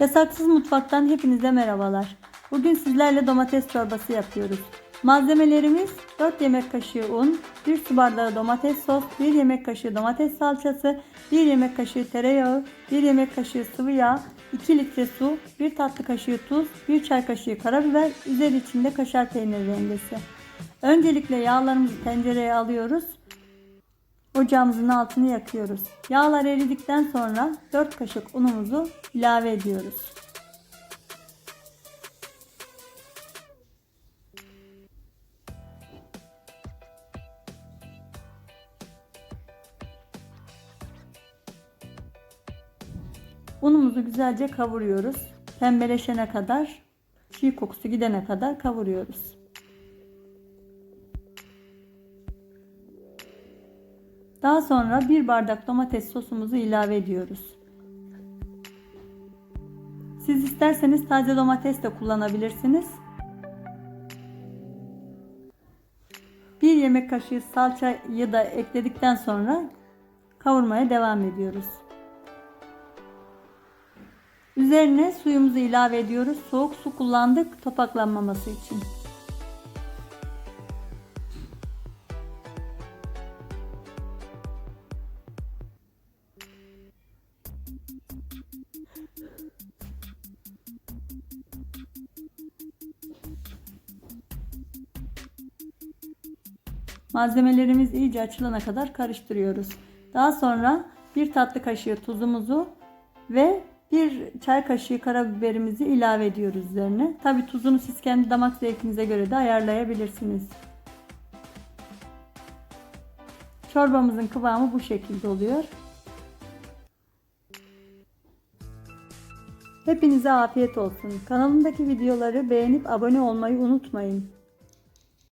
Yasaksız Mutfak'tan hepinize merhabalar. Bugün sizlerle domates çorbası yapıyoruz. Malzemelerimiz 4 yemek kaşığı un, 1 su bardağı domates sos, 1 yemek kaşığı domates salçası, 1 yemek kaşığı tereyağı, 1 yemek kaşığı sıvı yağ, 2 litre su, 1 tatlı kaşığı tuz, 1 çay kaşığı karabiber, üzeri içinde kaşar peyniri rendesi. Öncelikle yağlarımızı tencereye alıyoruz. Ocağımızın altını yakıyoruz. Yağlar eridikten sonra 4 kaşık unumuzu ilave ediyoruz. Unumuzu güzelce kavuruyoruz. Pembeleşene kadar, çiğ kokusu gidene kadar kavuruyoruz. Daha sonra bir bardak domates sosumuzu ilave ediyoruz. Siz isterseniz taze domates de kullanabilirsiniz. Bir yemek kaşığı salçayı da ekledikten sonra kavurmaya devam ediyoruz. Üzerine suyumuzu ilave ediyoruz. Soğuk su kullandık topaklanmaması için. Malzemelerimiz iyice açılana kadar karıştırıyoruz. Daha sonra bir tatlı kaşığı tuzumuzu ve bir çay kaşığı karabiberimizi ilave ediyoruz üzerine. Tabi tuzunu siz kendi damak zevkinize göre de ayarlayabilirsiniz. Çorbamızın kıvamı bu şekilde oluyor. Hepinize afiyet olsun. Kanalımdaki videoları beğenip abone olmayı unutmayın.